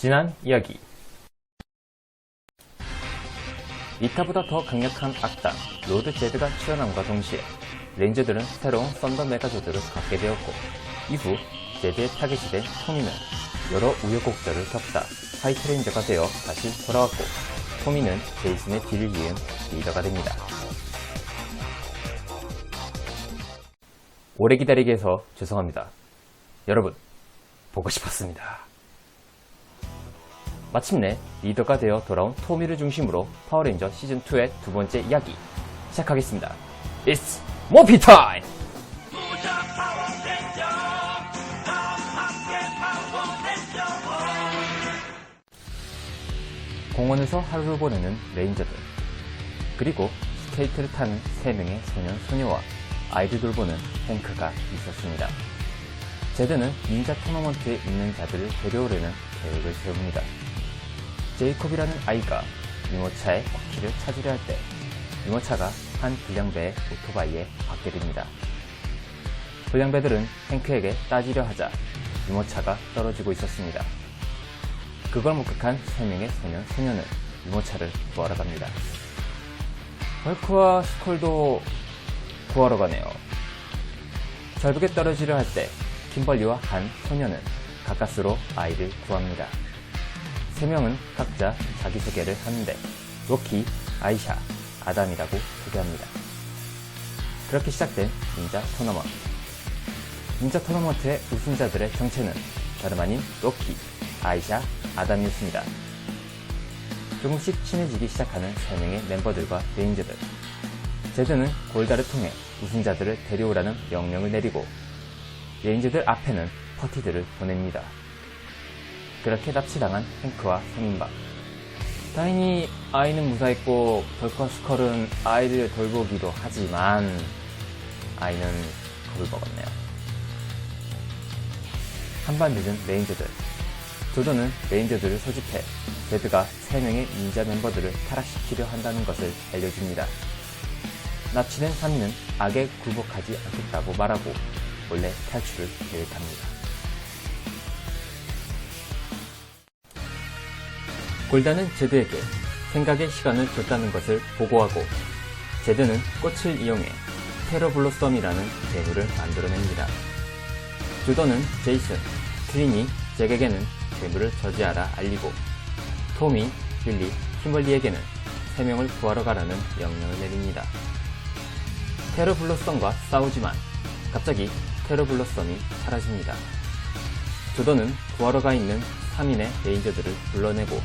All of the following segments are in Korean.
지난 이야기 2타보다 더 강력한 악당 로드 제드가 출연함과 동시에 레인저들은 새로운 썬더 메가조드를 갖게 되었고 이후 제드의 타겟이 된 토미는 여러 우여곡절을 겪다 화이트 레인저가 되어 다시 돌아왔고 토미는 제이슨의 뒤를 이은 리더가 됩니다. 오래 기다리게 해서 죄송합니다. 여러분, 보고 싶었습니다. 마침내 리더가 되어 돌아온 토미를 중심으로 파워레인저 시즌2의 두 번째 이야기 시작하겠습니다. It's 모피 타임! 공원에서 하루를 보내는 레인저들 그리고 스케이트를 타는 세 명의 소년 소녀와 아이를 돌보는 행크가 있었습니다. 제드는 닌자 토너먼트에 있는 자들을 데려오려는 계획을 세웁니다. 제이콥이라는 아이가 유모차의 바퀴를 찾으려 할 때 유모차가 한 불량배의 오토바이에 박게 됩니다. 불량배들은 행크에게 따지려 하자 유모차가 떨어지고 있었습니다. 그걸 목격한 세 명의 소년, 소녀는 유모차를 구하러 갑니다. 헐크와 스콜도 구하러 가네요. 절벽에 떨어지려 할 때 킴벌리와 한 소녀는 가까스로 아이를 구합니다. 세 명은 각자 자기소개를 하는데 로키, 아이샤, 아담이라고 소개합니다. 그렇게 시작된 닌자 토너먼트. 닌자 토너먼트의 우승자들의 정체는 다름 아닌 로키, 아이샤, 아담이었습니다. 조금씩 친해지기 시작하는 세 명의 멤버들과 레인저들. 제드는 골다를 통해 우승자들을 데려오라는 명령을 내리고 레인저들 앞에는 퍼티들을 보냅니다. 그렇게 납치당한 행크와 3인방. 다행히 아이는 무사했고 벌크와 스컬은 아이를 돌보기도 하지만 아이는 겁을 먹었네요. 한반 늦은 레인저들. 조던은 레인저들을 소집해 제드가 3명의 닌자 멤버들을 타락시키려 한다는 것을 알려줍니다. 납치된 3인은 악에 굴복하지 않겠다고 말하고 원래 탈출을 계획합니다. 골다는 제드에게 생각의 시간을 줬다는 것을 보고하고 제드는 꽃을 이용해 테러블로썸이라는 괴물을 만들어냅니다. 조던은 제이슨, 트리니, 잭에게는 괴물을 저지하라 알리고 토미, 빌리, 킴벌리에게는 세 명을 구하러 가라는 명령을 내립니다. 테러블로썸과 싸우지만 갑자기 테러블로썸이 사라집니다. 조던은 구하러 가 있는 3인의 레인저들을 불러내고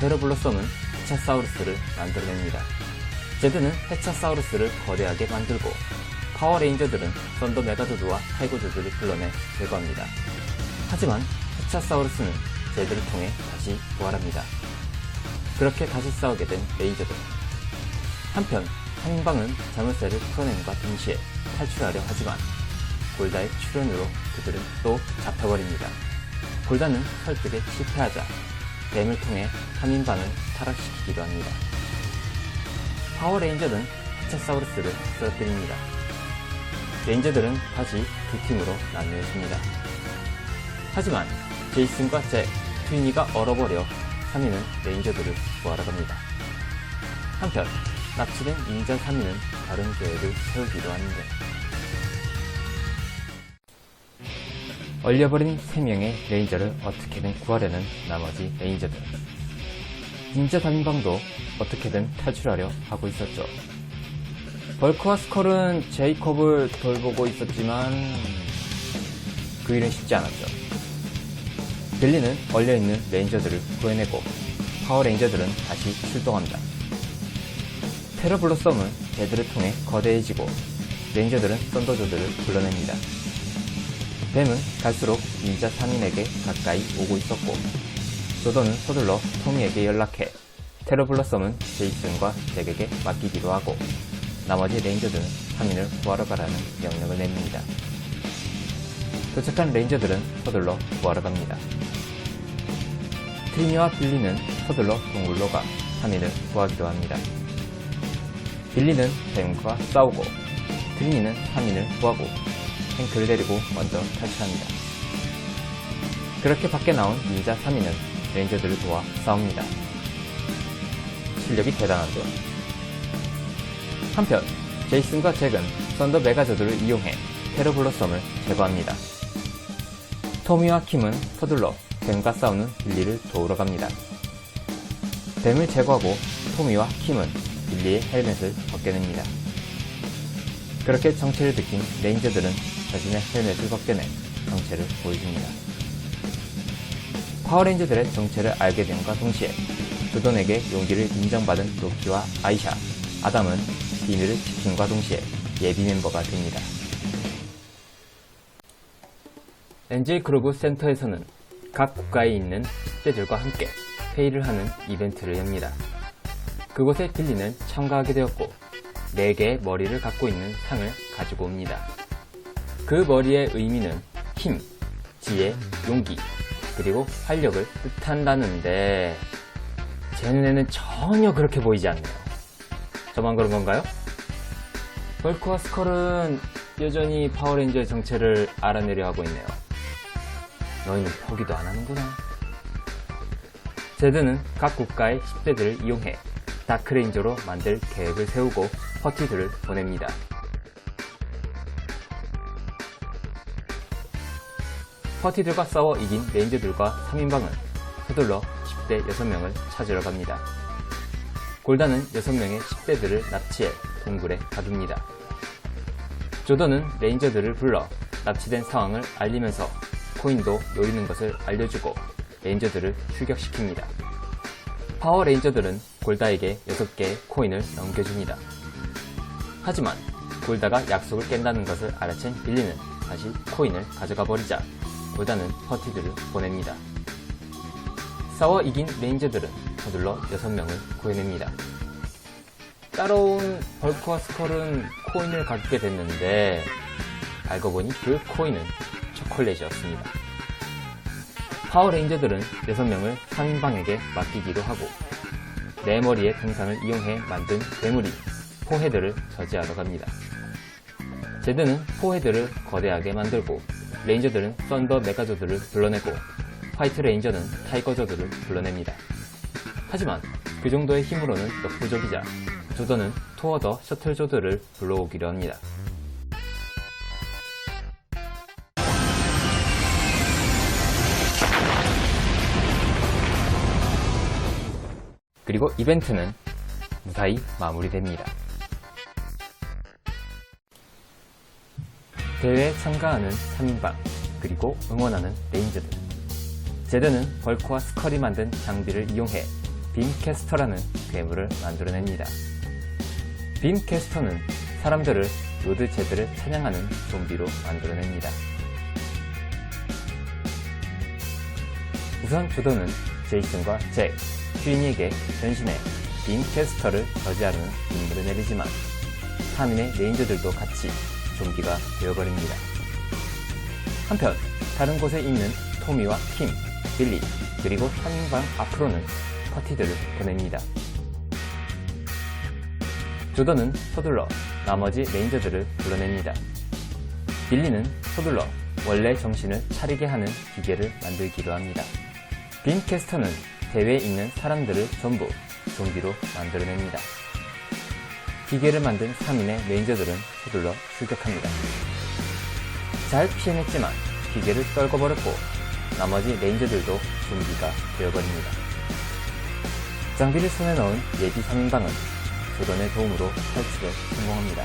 테러블로썸은 헤차사우루스를 만들어냅니다. 제드는 헤차사우루스를 거대하게 만들고 파워레인저들은 썬더 메가조드와 타이거조드를 불러내 제거합니다. 하지만 헤차사우루스는 제드를 통해 다시 부활합니다. 그렇게 다시 싸우게 된 레인저들. 한편 한인방은 자물쇠를 풀어냄과 동시에 탈출하려 하지만 골다의 출현으로 그들은 또 잡혀버립니다. 골다는 설득에 실패하자 뱀을 통해 3인방을 타락시키기도 합니다. 파워레인저는 헤차사우루스를 쓰러뜨립니다. 레인저들은 다시 두 팀으로 나뉘어집니다. 하지만 제이슨과 잭, 트위니가 얼어버려 3인은 레인저들을 구하러 갑니다. 한편 납치된 닌자 3인은 다른 계획을 세우기도 하는데 얼려버린 3명의 레인저를 어떻게든 구하려는 나머지 레인저들 닌자 3인방도 어떻게든 탈출하려 하고 있었죠. 벌크와 스컬은 제이콥을 돌보고 있었지만 그 일은 쉽지 않았죠. 빌리는 얼려있는 레인저들을 구해내고 파워레인저들은 다시 출동합니다. 테러블로썸은 제드를 통해 거대해지고 레인저들은 썬더조드를 불러냅니다. 뱀은 갈수록 닌자 3인에게 가까이 오고 있었고 조던은 서둘러 토미에게 연락해 테러블러썸은 제이슨과 잭에게 맡기기로 하고 나머지 레인저들은 3인을 구하러 가라는 명령을 냅니다. 도착한 레인저들은 서둘러 구하러 갑니다. 트리니와 빌리는 서둘러 동굴로 가 3인을 구하기도 합니다. 빌리는 뱀과 싸우고 트리니는 3인을 구하고 행크를 데리고 먼저 탈출합니다. 그렇게 밖에 나온 닌자 3인은 레인저들을 도와 싸웁니다. 실력이 대단하죠. 한편 제이슨과 잭은 썬더 메가저드를 이용해 테러블러썸을 제거합니다. 토미와 킴은 서둘러 뱀과 싸우는 빌리를 도우러 갑니다. 뱀을 제거하고 토미와 킴은 빌리의 헬멧을 벗겨냅니다. 그렇게 정체를 들킨 레인저들은 자신의 헬멧을 벗겨내 정체를 보여줍니다. 파워레인저들의 정체를 알게 됨과 동시에 조던에게 용기를 인정받은 로키와 아이샤, 아담은 비밀을 지킴과 동시에 예비 멤버가 됩니다. 엔젤 그로브 센터에서는 각 국가에 있는 축제들과 함께 회의를 하는 이벤트를 엽니다. 그곳에 빌리는 참가하게 되었고 4개의 머리를 갖고 있는 상을 가지고 옵니다. 그 머리의 의미는 힘, 지혜, 용기, 그리고 활력을 뜻한다는데 제 눈에는 전혀 그렇게 보이지 않네요. 저만 그런 건가요? 벌크와 스컬은 여전히 파워레인저의 정체를 알아내려 하고 있네요. 너희는 포기도 안 하는구나. 제드는 각 국가의 10대들을 이용해 다크레인저로 만들 계획을 세우고 퍼티들을 보냅니다. 퍼티들과 싸워 이긴 레인저들과 3인방은 서둘러 10대 6명을 찾으러 갑니다. 골다는 6명의 10대들을 납치해 동굴에 가둡니다. 조던은 레인저들을 불러 납치된 상황을 알리면서 코인도 노리는 것을 알려주고 레인저들을 출격시킵니다. 파워 레인저들은 골다에게 6개의 코인을 넘겨줍니다. 하지만 골다가 약속을 깬다는 것을 알아챈 빌리는 다시 코인을 가져가 버리자 골다는 퍼티들을 보냅니다. 싸워 이긴 레인저들은 서둘러 6명을 구해냅니다. 따라온 벌크와 스컬은 코인을 갖게 됐는데 알고 보니 그 코인은 초콜릿이었습니다. 파워레인저들은 6명을 3인방에게 맡기기도 하고 네 머리의 등산을 이용해 만든 괴물이 포헤드를 저지하러 갑니다. 제드는 포헤드를 거대하게 만들고 레인저들은 썬더 메가저들을 불러내고 화이트 레인저는 타이거저들을 불러냅니다. 하지만 그 정도의 힘으로는 역부족이자 조던은 투어더 셔틀조들을 불러오기로 합니다. 그리고 이벤트는 무사히 마무리됩니다. 대회에 참가하는 3인방, 그리고 응원하는 레인저들. 제드는 벌크와 스컬이 만든 장비를 이용해 빔캐스터라는 괴물을 만들어냅니다. 빔캐스터는 사람들을 로드 제드를 찬양하는 좀비로 만들어냅니다. 우선 조던은 제이슨과 잭, 퀸이에게 변신해 빔캐스터를 저지하려는 임무를 내리지만 3인의 레인저들도 같이 좀비가 되어버립니다. 한편 다른 곳에 있는 토미와 킴, 빌리, 그리고 3인방 앞으로는 파티들을 보냅니다. 조던은 서둘러 나머지 레인저들을 불러냅니다. 빌리는 서둘러 원래 정신을 차리게 하는 기계를 만들기로 합니다. 빔캐스터는 대회에 있는 사람들을 전부 좀비로 만들어냅니다. 기계를 만든 3인의 레인저들은 서둘러 출격합니다. 잘 피해냈지만 기계를 떨궈버렸고 나머지 레인저들도 좀비가 되어버립니다. 장비를 손에 넣은 예비 3인방은 조던의 도움으로 탈출에 성공합니다.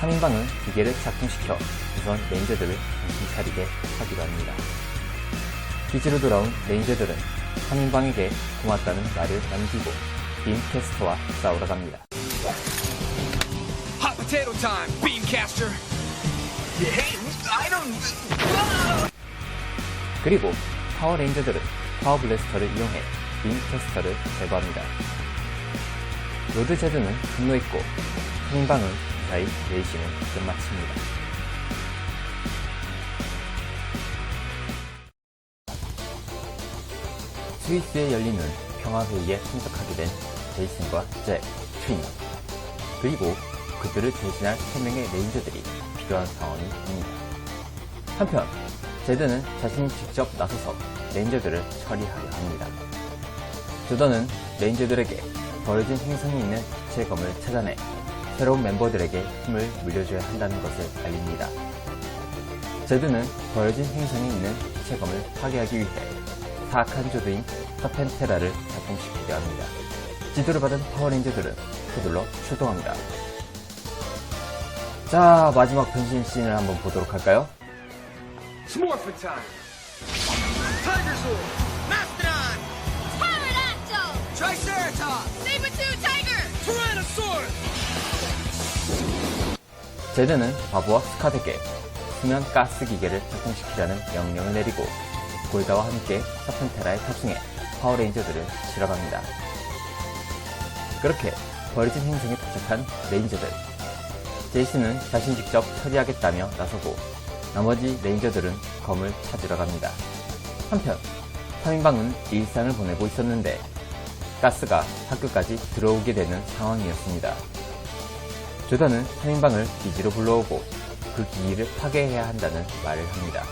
3인방은 기계를 작동시켜 우선 레인저들을 정신 차리게 하기로 합니다. 기지로 돌아온 레인저들은 3인방에게 고맙다는 말을 남기고 빔캐스터와 싸우러 갑니다. Potato time, Beamcaster. Hey, I don't. 그리고 파워레인저들은 파워 블래스터를 이용해 빔캐스터를 제거합니다. 로드 제드는 분노했고 3인방은 무사히 레이싱을 끝마칩니다. 스위스에 열리는 평화회의에 참석하게 된 제이슨과 잭, 트윈 그리고 그들을 대신할 3명의 레인저들이 필요한 상황이 옵니다. 한편 제드는 자신이 직접 나서서 레인저들을 처리하려 합니다. 조던은 레인저들에게 버려진 행성이 있는 재검을 찾아내 새로운 멤버들에게 힘을 물려줘야 한다는 것을 알립니다. 제드는 버려진 행성이 있는 재검을 파괴하기 위해 사악한 조드인 서펜테라를 작동시키려 합니다. 지도를 받은 파워레인저들은 서둘러 출동합니다. 자, 마지막 변신 씬을 한번 보도록 할까요? 제드는 바보와 스카드에게 수면 가스 기계를 작동시키라는 명령을 내리고 골다와 함께 서펜테라에 탑승해 파워레인저들을 실어갑니다. 그렇게 버려진 행성에 도착한 레인저들. 제이슨은 자신 직접 처리하겠다며 나서고 나머지 레인저들은 검을 찾으러 갑니다. 한편 3인방은 일상을 보내고 있었는데 가스가 학교까지 들어오게 되는 상황이었습니다. 조던은 3인방을 기지로 불러오고 그 기지를 파괴해야 한다는 말을 합니다.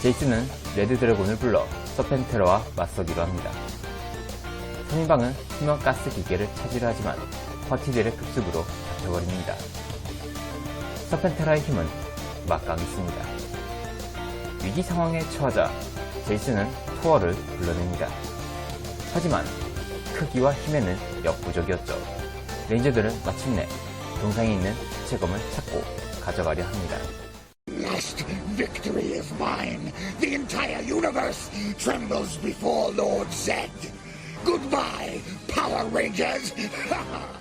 제이슨은 레드 드래곤을 불러 서펜테러와 맞서기로 합니다. 3인방은 수면 가스 기계를 차지를 하지만 퍼티들의 급습으로 잡혀버립니다. 서펜테라의 힘은 막강했습니다. 위기 상황에 처하자 제이슨은 토어를 불러냅니다. 하지만 크기와 힘에는 역부족이었죠. 레인저들은 마침내 동상에 있는 채검을 찾고 가져가려 합니다. Last victory is mine. The entire universe trembles before Lord Zed. Goodbye, Power Rangers.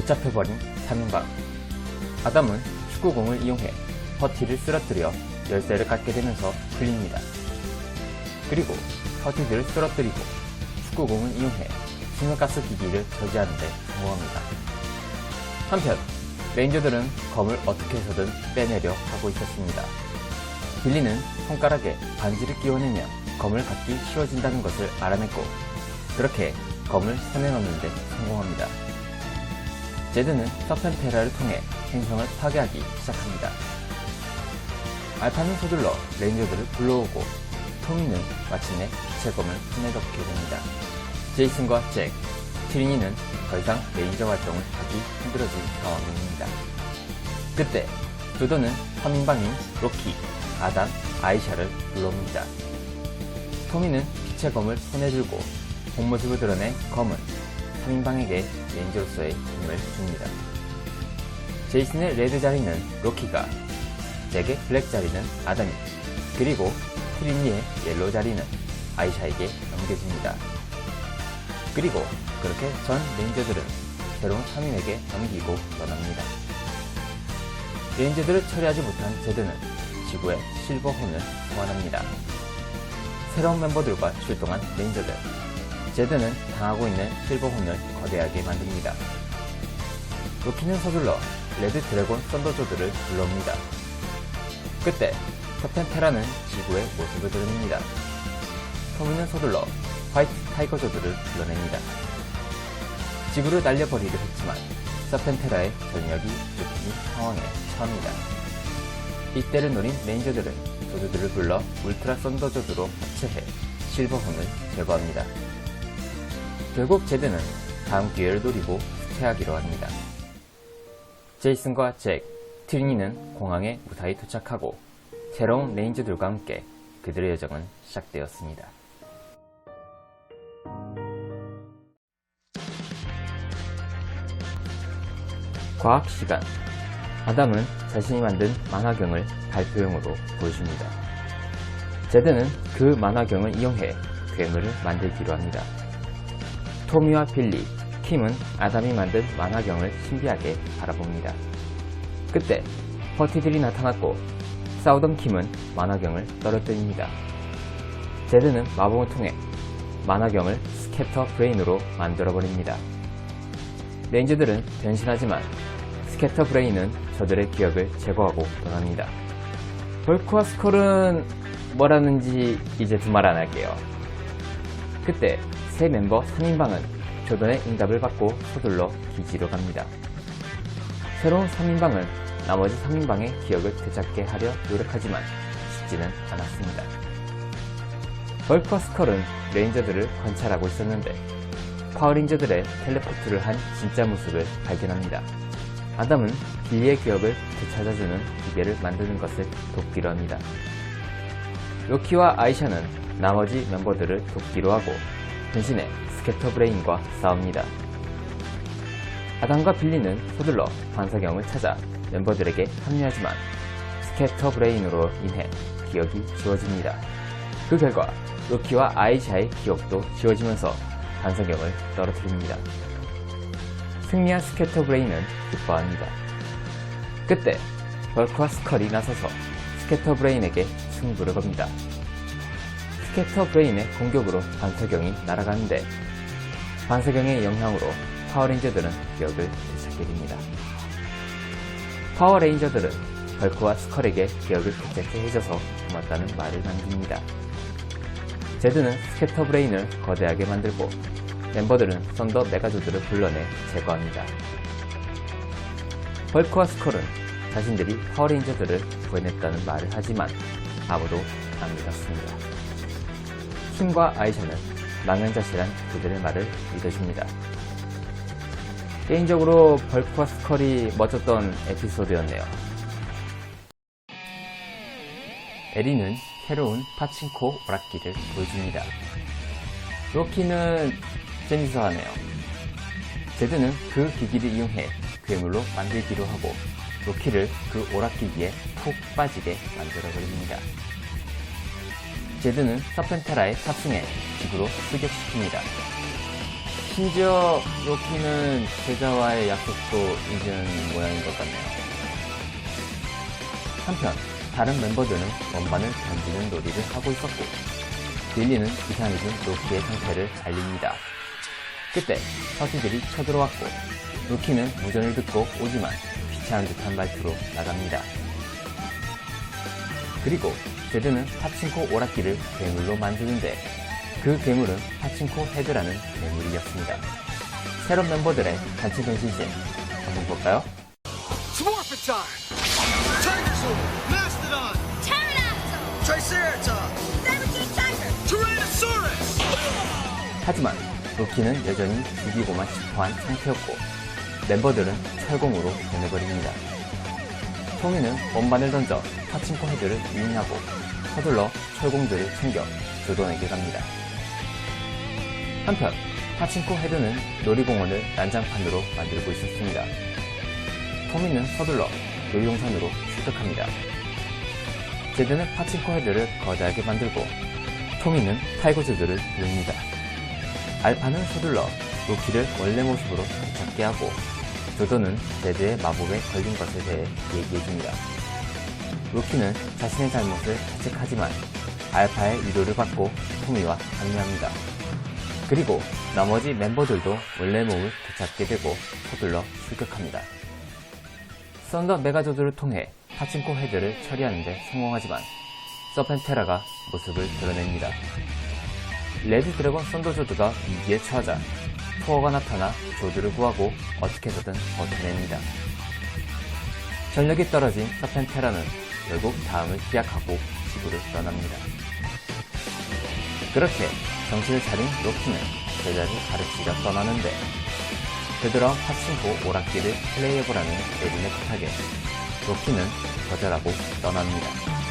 붙잡혀버린 3인방. 아담은 축구공을 이용해 퍼티를 쓰러뜨려 열쇠를 갖게 되면서 풀립니다. 그리고 퍼티들을 쓰러뜨리고 축구공을 이용해 수면가스 기기를 저지하는데 성공합니다. 한편 레인저들은 검을 어떻게 해서든 빼내려 하고 있었습니다. 빌리는 손가락에 반지를 끼워내면 검을 갖기 쉬워진다는 것을 알아냈고 그렇게 검을 넣는데 성공합니다. 제드는 서펜테라를 통해 행성을 파괴하기 시작합니다. 알파는 서둘러 레인저들을 불러오고 토미는 마침내 빛의 검을 손에 넣게 됩니다. 제이슨과 잭, 트리니는 더 이상 레인저 활동을 하기 힘들어진 상황입니다. 그때 조던은 3인방인 로키, 아담, 아이샤를 불러옵니다. 토미는 빛의 검을 손에 들고 본모습을 드러낸 검은 3인방에게 레인저로서의 힘을 줍니다. 제이슨의 레드 자리는 로키가, 잭의 블랙 자리는 아담이, 그리고 트리니의 옐로우 자리는 아이샤에게 넘겨집니다. 그리고 그렇게 전 레인저들은 새로운 3인에게 넘기고 떠납니다. 레인저들을 처리하지 못한 제드는 지구의 실버혼을 소환합니다. 새로운 멤버들과 출동한 레인저들. 제드는 당하고 있는 실버 혼을 거대하게 만듭니다. 로키는 서둘러 레드 드래곤 썬더조드를 불러옵니다. 그때 서펜테라는 지구의 모습을 드러냅니다. 토미는 서둘러 화이트 타이거 조드를 불러냅니다. 지구를 날려버리려 했지만 서펜테라의 전력이 부족한 상황에 처합니다. 이때를 노린 레인저들은 조드들을 불러 울트라 썬더조드로 합체해 실버혼을 제거합니다. 결국 제드는 다음 기회를 노리고 후퇴하기로 합니다. 제이슨과 잭, 트리니는 공항에 무사히 도착하고 새로운 레인저들과 함께 그들의 여정은 시작되었습니다. 과학 시간. 아담은 자신이 만든 만화경을 발표용으로 보여줍니다. 제드는 그 만화경을 이용해 괴물을 만들기로 합니다. 토미와 빌리, 킴은 아담이 만든 만화경을 신비하게 바라봅니다. 그때 퍼티들이 나타났고 싸우던 킴은 만화경을 떨어뜨립니다. 제드는 마법을 통해 만화경을 스캐터 브레인으로 만들어버립니다. 레인저들은 변신하지만 스캐터 브레인은 저들의 기억을 제거하고 떠납니다. 벌크와 스콜은 뭐라는지 이제 두말 안 할게요. 그때 새 멤버 3인방은 조던의 응답을 받고 서둘러 기지로 갑니다. 새로운 3인방은 나머지 3인방의 기억을 되찾게 하려 노력하지만 쉽지는 않았습니다. 벌크와 스컬은 레인저들을 관찰하고 있었는데 파워레인저들의 텔레포트를 한 진짜 모습을 발견합니다. 아담은 빌리의 기억을 되찾아주는 기계를 만드는 것을 돕기로 합니다. 로키와 아이샤는 나머지 멤버들을 돕기로 하고 대신에 스캐터 브레인과 싸웁니다. 아담과 빌리는 서둘러 반사경을 찾아 멤버들에게 합류하지만 스캐터 브레인으로 인해 기억이 지워집니다. 그 결과 로키와 아이샤의 기억도 지워지면서 반사경을 떨어뜨립니다. 승리한 스캐터 브레인은 기뻐합니다. 그때 벌크와 스컬이 나서서 스캐터 브레인에게 승부를 겁니다. 스캐터 브레인의 공격으로 반사경이 날아가는데 반사경의 영향으로 파워레인저들은 기억을 되찾게 됩니다. 파워레인저들은 벌크와 스컬에게 기억을 되찾게 해줘서 고맙다는 말을 남깁니다. 제드는 스캐터 브레인을 거대하게 만들고 멤버들은 썬더 메가조드를 불러내 제거합니다. 벌크와 스컬은 자신들이 파워레인저들을 구해냈다는 말을 하지만 아무도 안 믿었습니다. 킴과 아이샤는 망연자실한 그들의 말을 믿어줍니다. 개인적으로 벌크와 스컬이 멋졌던 에피소드였네요. 에리는 새로운 파친코 오락기를 보여줍니다. 로키는 재밌어하네요. 제드는 그 기기를 이용해 괴물로 만들기로 하고 로키를 그 오락기기에 푹 빠지게 만들어버립니다. 제드는 서펜테라에 탑승해 지구로 출격시킵니다. 심지어 로키는 제자와의 약속도 잊은 모양인 것 같네요. 한편 다른 멤버들은 원반을 던지는 놀이를 하고 있었고 빌리는 이상해진 로키의 상태를 알립니다. 그때 서티들이 쳐들어왔고 로키는 무전을 듣고 오지만 귀찮은 듯한 말투로 나갑니다. 그리고 제드는 파친코 오락기를 괴물로 만드는데 그 괴물은 파친코 헤드라는 괴물이었습니다. 새로운 멤버들의 단체 변신씬 한번 볼까요? 하지만 로키는 여전히 죽이고만 싶어한 상태였고 멤버들은 철공으로 보내버립니다. 토미는 원반을 던져 파친코 헤드를 유인하고 서둘러 철공들을 챙겨 조던에게 갑니다. 한편 파친코 헤드는 놀이공원을 난장판으로 만들고 있었습니다. 토미는 서둘러 놀이동산으로 출격합니다. 제드는 파친코 헤드를 거대하게 만들고 토미는 타이거즈들을 부릅니다. 알파는 서둘러 로키를 원래 모습으로 되찾게 하고 조던은 제드의 마법에 걸린 것에 대해 얘기해줍니다. 로키는 자신의 잘못을 자책하지만 알파의 위로를 받고 토미와 합류합니다. 그리고 나머지 멤버들도 원래 몸을 되찾게 되고 서둘러 출격합니다. 썬더 메가조드를 통해 파친코 헤드를 처리하는데 성공하지만 서펜테라가 모습을 드러냅니다. 레드 드래곤 썬더조드가 위기에 처하자 투어가 나타나 조드를 구하고 어떻게 해서든 버텨냅니다. 전력이 떨어진 서펜테라는 결국 다음을 기약하고 지구를 떠납니다. 그렇게 정신을 차린 로키는 제자를 가르치려 떠나는데 되돌아온 파친코 오락기를 플레이해보라는 에린의 부탁에 로키는 거절하고 떠납니다.